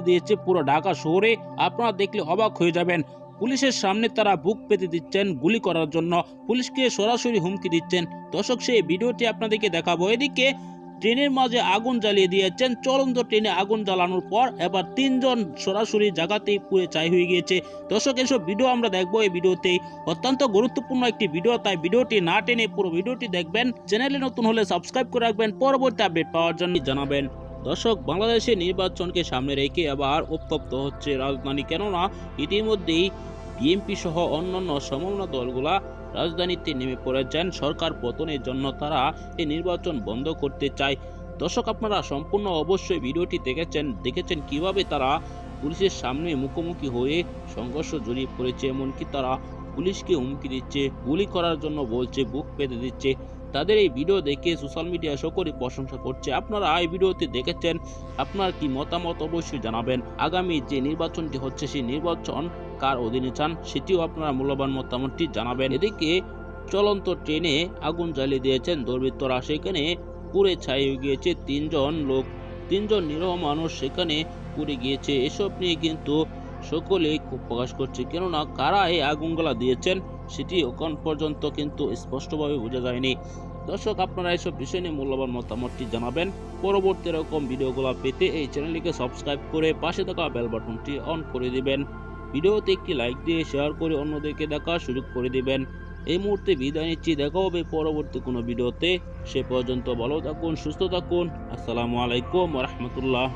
দিয়েছে পুরো ঢাকা শহরে। আপনারা দেখলে অবাক হয়ে যাবেন। পুলিশের সামনে তারা বুক পেতে দিচ্ছেন গুলি করার জন্য। পুলিশকে সরাসরি হুমকি দিচ্ছেন। দর্শক, সেই ভিডিওটি আপনাদেরকে দেখাবো। এদিকে ট্রেনের মাঝে আগুন জ্বালিয়ে দিয়েছেন। চলন্ত ট্রেনে আগুন জ্বালানোর পর এবার তিনজন সরাসরি জায়গাতেই পুড়ে চাই হয়ে গিয়েছে। দর্শক, এসব ভিডিও আমরা দেখব এই ভিডিওতেই অত্যন্ত গুরুত্বপূর্ণ একটি ভিডিও, তাই ভিডিওটি না টেনে পুরো ভিডিওটি দেখবেন। চ্যানেলে নতুন হলে সাবস্ক্রাইব করে রাখবেন। পরবর্তী আপডেট পাওয়ার জন্য জানাবেন। দর্শক বাংলাদেশের নির্বাচনকে সামনে রেখে আবার উত্তপ্ত হচ্ছে রাজধানী। কেননা, ইতিমধ্যেই বিএনপি সহ অন্যান্য সমমনা দলগুলা রাজধানীতে নেমে পড়েছেন। সরকার পতনের জন্য তারা এই নির্বাচন বন্ধ করতে চায়। দর্শক, আপনারা সম্পূর্ণ অবশ্যই ভিডিওটি দেখেছেন। দেখেছেন কীভাবে তারা পুলিশের সামনে মুখোমুখি হয়ে সংঘর্ষ জড়িয়ে পড়েছে, এমনকি তারা পুলিশকে হুমকি দিচ্ছে, গুলি করার জন্য বলছে, বুক পেতে দিচ্ছে। তাদের এই ভিডিও দেখে সোশ্যাল মিডিয়া সকলে প্রশংসা করছে। আপনারা এই ভিডিওতে দেখেছেন, আপনার কি মতামত অবশ্যই জানাবেন। আগামী যে নির্বাচনটি হচ্ছে, সেই নির্বাচন কার অধীনে চান, সেটিও আপনারা মূল্যবান মতামতটি জানাবেন। এদিকে চলন্ত ট্রেনে আগুন জ্বালিয়ে দিয়েছেন দুর্বৃত্তরা। সেখানে পুড়ে ছাই হয়ে গিয়েছে তিনজন লোক, তিনজন নিরহ মানুষ সেখানে পুড়ে গিয়েছে। এসব নিয়ে কিন্তু সকলেই খুব প্রকাশ করছে, কেননা কারা এই আগুনগুলা দিয়েছেন, সেটি এখন পর্যন্ত কিন্তু স্পষ্টভাবে বোঝা যায়নি। দর্শক, আপনারা এসব বিষয় নিয়ে মূল্যবান মতামতটি জানাবেন। পরবর্তী এরকম ভিডিওগুলো পেতে এই চ্যানেলটিকে সাবস্ক্রাইব করে পাশে থাকা বেল বাটনটি অন করে দিবেন। ভিডিওতে একটি লাইক দিয়ে শেয়ার করে অন্যদেরকে দেখার সুযোগ করে দিবেন। এই মুহূর্তে বিদায় নিচ্ছি, দেখা হবে পরবর্তী কোনো ভিডিওতে। সে পর্যন্ত ভালো থাকুন, সুস্থ থাকুন। আসসালামু আলাইকুম রহমতুল্লাহ।